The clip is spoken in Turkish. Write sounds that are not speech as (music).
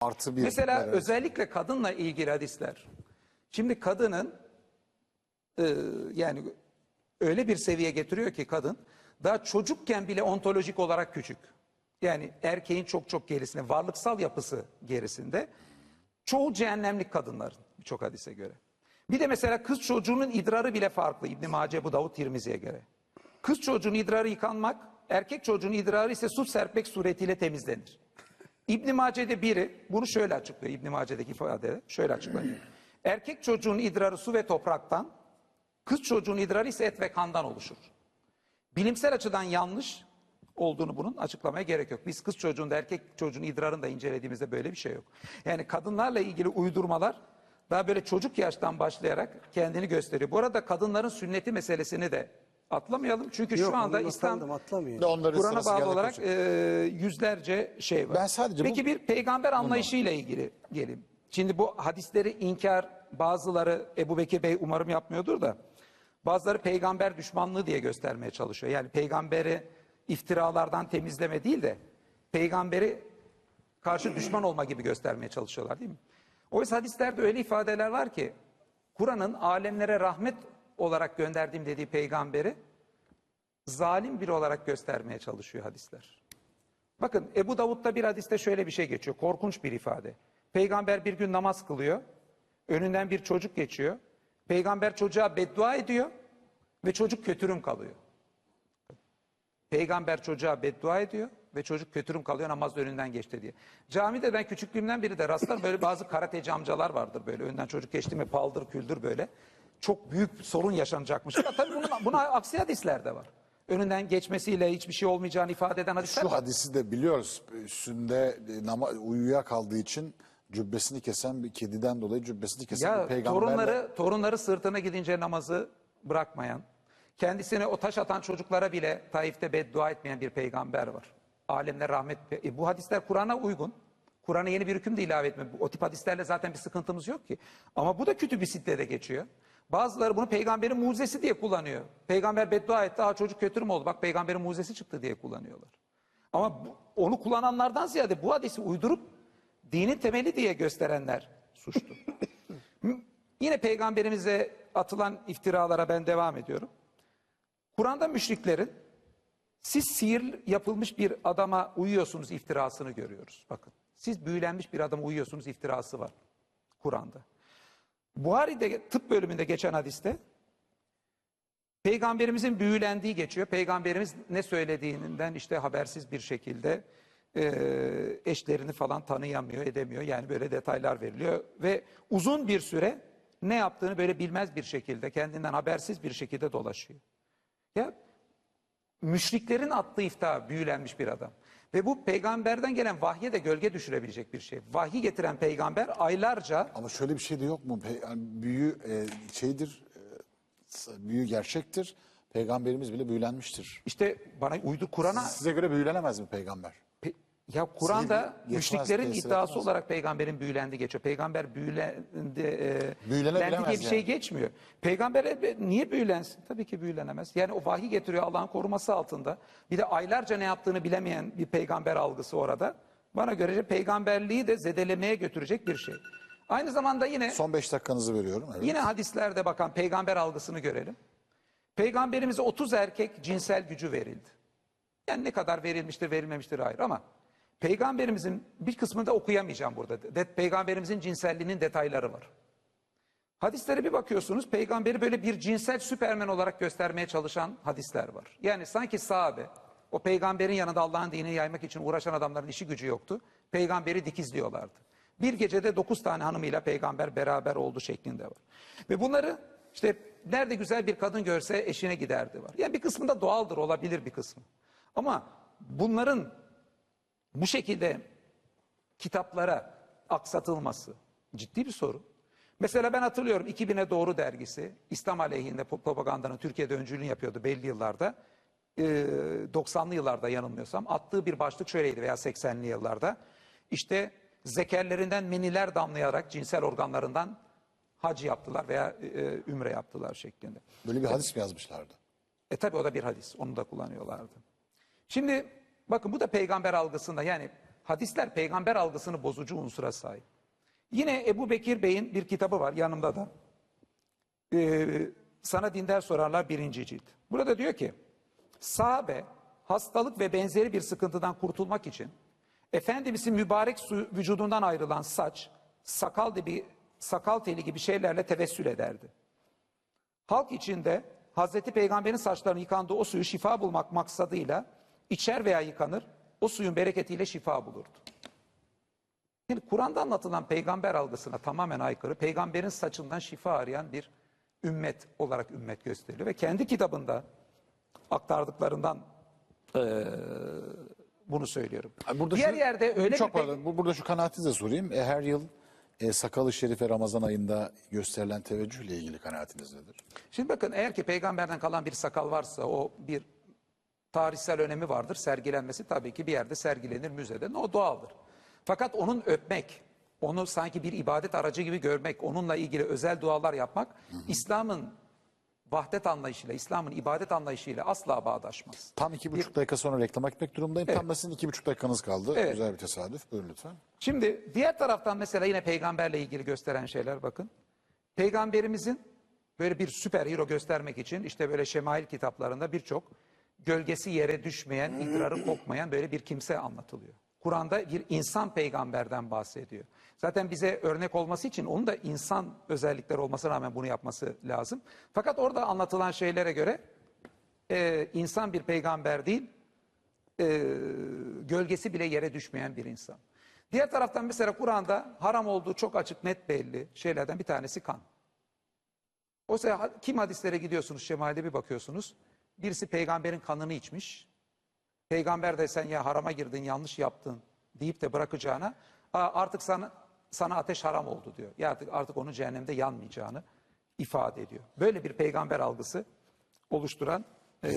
Artı bir. Mesela evet. özellikle kadınla ilgili hadisler. Şimdi kadının e, yani öyle bir seviye getiriyor ki kadın daha çocukken bile ontolojik olarak küçük. Yani erkeğin çok çok gerisinde, varlıksal yapısı gerisinde. Çoğu cehennemlik kadınların birçok hadise göre. Bir de mesela kız çocuğunun idrarı bile farklı İbn Mace, bu Davud Tirmizi'ye göre. Kız çocuğunun idrarı yıkanmak, erkek çocuğunun idrarı ise su serpmek suretiyle temizlenir. İbn Mace'de biri bunu şöyle açıklıyor. İbn Mace'deki ifade şöyle açıklanıyor. Erkek çocuğun idrarı su ve topraktan, kız çocuğun idrarı ise et ve kandan oluşur. Bilimsel açıdan yanlış olduğunu bunun açıklamaya gerek yok. Biz kız çocuğunda erkek çocuğun idrarını da incelediğimizde böyle bir şey yok. Yani kadınlarla ilgili uydurmalar daha böyle çocuk yaştan başlayarak kendini gösteriyor. Bu arada kadınların sünneti meselesini de atlamayalım. Çünkü Yok, şu anda İslam atlamayın. Onların Kur'an'a sırası bağlı geldi olarak hocam. e, yüzlerce şey var. Ben sadece bu- Peki bir peygamber anlayışıyla ilgili gelin. Şimdi bu hadisleri inkar bazıları Ebu Bekir Bey umarım yapmıyordur da bazıları peygamber düşmanlığı diye göstermeye çalışıyor. Yani peygamberi iftiralardan temizleme değil de peygamberi karşı düşman olma gibi göstermeye çalışıyorlar değil mi? Oysa hadislerde öyle ifadeler var ki Kur'an'ın alemlere rahmet olarak gönderdiğim dediği peygamberi zalim biri olarak göstermeye çalışıyor hadisler. Bakın Ebu Davud'da bir hadiste şöyle bir şey geçiyor. Korkunç bir ifade. Peygamber bir gün namaz kılıyor. Önünden bir çocuk geçiyor. Peygamber çocuğa beddua ediyor ve çocuk kötürüm kalıyor. Peygamber çocuğa beddua ediyor ve çocuk kötürüm kalıyor namaz önünden geçti diye. Camide ben küçüklüğümden beri de rastlar böyle bazı karateci amcalar vardır böyle önden çocuk geçti mi paldır küldür böyle. Çok büyük sorun yaşanacakmış. Ama tabii bunun, buna aksi hadisler de var. Önünden geçmesiyle hiçbir şey olmayacağını ifade eden hadisler Şu var. hadisi de biliyoruz. Üstünde e, nama, uyuya kaldığı için cübbesini kesen bir kediden dolayı cübbesini kesen Ya bir peygamberle. torunları torunları sırtına gidince namazı bırakmayan, kendisine o taş atan çocuklara bile Taif'te beddua etmeyen bir peygamber var. Alemler rahmet. E, bu hadisler Kur'an'a uygun. Kur'an'a yeni bir hüküm de ilave etme. O tip hadislerle zaten bir sıkıntımız yok ki. Ama bu da kötü bir sitede geçiyor. Bazıları bunu peygamberin mucizesi diye kullanıyor. Peygamber beddua etti, ha çocuk kötü mü oldu? Bak peygamberin mucizesi çıktı diye kullanıyorlar. Ama bu- onu kullananlardan ziyade bu hadisi uydurup dinin temeli diye gösterenler suçlu. (laughs) Yine peygamberimize atılan iftiralara ben devam ediyorum. Kur'an'da müşriklerin siz sihir yapılmış bir adama uyuyorsunuz iftirasını görüyoruz. Bakın siz büyülenmiş bir adama uyuyorsunuz iftirası var Kur'an'da. Buhari'de tıp bölümünde geçen hadiste peygamberimizin büyülendiği geçiyor. Peygamberimiz ne söylediğinden işte habersiz bir şekilde e, eşlerini falan tanıyamıyor, edemiyor. Yani böyle detaylar veriliyor ve uzun bir süre ne yaptığını böyle bilmez bir şekilde, kendinden habersiz bir şekilde dolaşıyor. Ya müşriklerin attığı iftira büyülenmiş bir adam. Ve bu peygamberden gelen vahye de gölge düşürebilecek bir şey. Vahyi getiren peygamber aylarca Ama şöyle bir şey de yok mu? Pe- yani büyü e, şeydir, e, büyü gerçektir. Peygamberimiz bile büyülenmiştir. işte bana uydu Kur'an'a Size göre büyülenemez mi peygamber? Ya Kur'an'da müşriklerin tesir iddiası etmez. olarak peygamberin büyülendi geçiyor. Peygamber büyülendi, e, diye bir şey yani. geçmiyor. Peygamber e, niye büyülensin? Tabii ki büyülenemez. Yani o vahiy getiriyor Allah'ın koruması altında. Bir de aylarca ne yaptığını bilemeyen bir peygamber algısı orada. Bana göre peygamberliği de zedelemeye götürecek bir şey. Aynı zamanda yine Son beş dakikanızı veriyorum. Evet. Yine hadislerde bakan peygamber algısını görelim. Peygamberimize 30 erkek cinsel gücü verildi. Yani ne kadar verilmiştir verilmemiştir ayrı ama peygamberimizin bir kısmını da okuyamayacağım burada. De, peygamberimizin cinselliğinin detayları var. Hadislere bir bakıyorsunuz peygamberi böyle bir cinsel süpermen olarak göstermeye çalışan hadisler var. Yani sanki sahabe o peygamberin yanında Allah'ın dinini yaymak için uğraşan adamların işi gücü yoktu. Peygamberi dikizliyorlardı. Bir gecede dokuz tane hanımıyla peygamber beraber oldu şeklinde var. Ve bunları işte nerede güzel bir kadın görse eşine giderdi var. Yani bir kısmında doğaldır olabilir bir kısmı. Ama bunların bu şekilde kitaplara aksatılması ciddi bir sorun. Mesela ben hatırlıyorum 2000'e doğru dergisi İslam aleyhinde propagandanın Türkiye'de öncülüğünü yapıyordu belli yıllarda. Ee, 90'lı yıllarda yanılmıyorsam attığı bir başlık şöyleydi veya 80'li yıllarda. İşte zekerlerinden meniler damlayarak cinsel organlarından hac yaptılar veya e, ümre yaptılar şeklinde. Böyle bir hadis mi yazmışlardı? E tabi o da bir hadis. Onu da kullanıyorlardı. Şimdi bakın bu da peygamber algısında yani hadisler peygamber algısını bozucu unsura sahip. Yine Ebu Bekir Bey'in bir kitabı var yanımda da. Ee, sana dindar sorarlar birinci cilt. Burada diyor ki sahabe hastalık ve benzeri bir sıkıntıdan kurtulmak için Efendimizin mübarek su, vücudundan ayrılan saç, sakal gibi sakal teli gibi şeylerle tevessül ederdi. Halk içinde Hazreti Peygamber'in saçlarının yıkandığı o suyu şifa bulmak maksadıyla içer veya yıkanır, o suyun bereketiyle şifa bulurdu. Şimdi Kur'an'da anlatılan peygamber algısına tamamen aykırı, peygamberin saçından şifa arayan bir ümmet olarak ümmet gösteriliyor. Ve kendi kitabında aktardıklarından eee, bunu söylüyorum. Burada Diğer şu- yerde öyle çok bir pardon, bu- burada şu kanaatinizi de sorayım. E, her yıl e, sakalı şerife Ramazan ayında gösterilen teveccühle ilgili kanaatiniz nedir? Şimdi bakın eğer ki peygamberden kalan bir sakal varsa o bir tarihsel önemi vardır. Sergilenmesi tabii ki bir yerde sergilenir müzede. O doğaldır. Fakat onun öpmek, onu sanki bir ibadet aracı gibi görmek, onunla ilgili özel dualar yapmak İslam'ın vahdet anlayışıyla, İslam'ın ibadet anlayışıyla asla bağdaşmaz. Tam iki buçuk dakika sonra reklama gitmek durumdayım. Tam da sizin iki buçuk dakikanız kaldı. Evet. Güzel bir tesadüf. Buyurun lütfen. Şimdi diğer taraftan mesela yine peygamberle ilgili gösteren şeyler bakın. Peygamberimizin böyle bir süper hero göstermek için işte böyle şemail kitaplarında birçok gölgesi yere düşmeyen, idrarı kokmayan böyle bir kimse anlatılıyor. Kur'an'da bir insan peygamberden bahsediyor. Zaten bize örnek olması için onun da insan özellikleri olmasına rağmen bunu yapması lazım. Fakat orada anlatılan şeylere göre e, insan bir peygamber değil, e, gölgesi bile yere düşmeyen bir insan. Diğer taraftan mesela Kur'an'da haram olduğu çok açık net belli şeylerden bir tanesi kan. Oysa kim hadislere gidiyorsunuz şemalde bir bakıyorsunuz. Birisi peygamberin kanını içmiş. Peygamber de sen ya harama girdin yanlış yaptın deyip de bırakacağına "Aa, artık sana, sana ateş haram oldu diyor. Ya artık, artık onun cehennemde yanmayacağını ifade ediyor. Böyle bir peygamber algısı oluşturan e,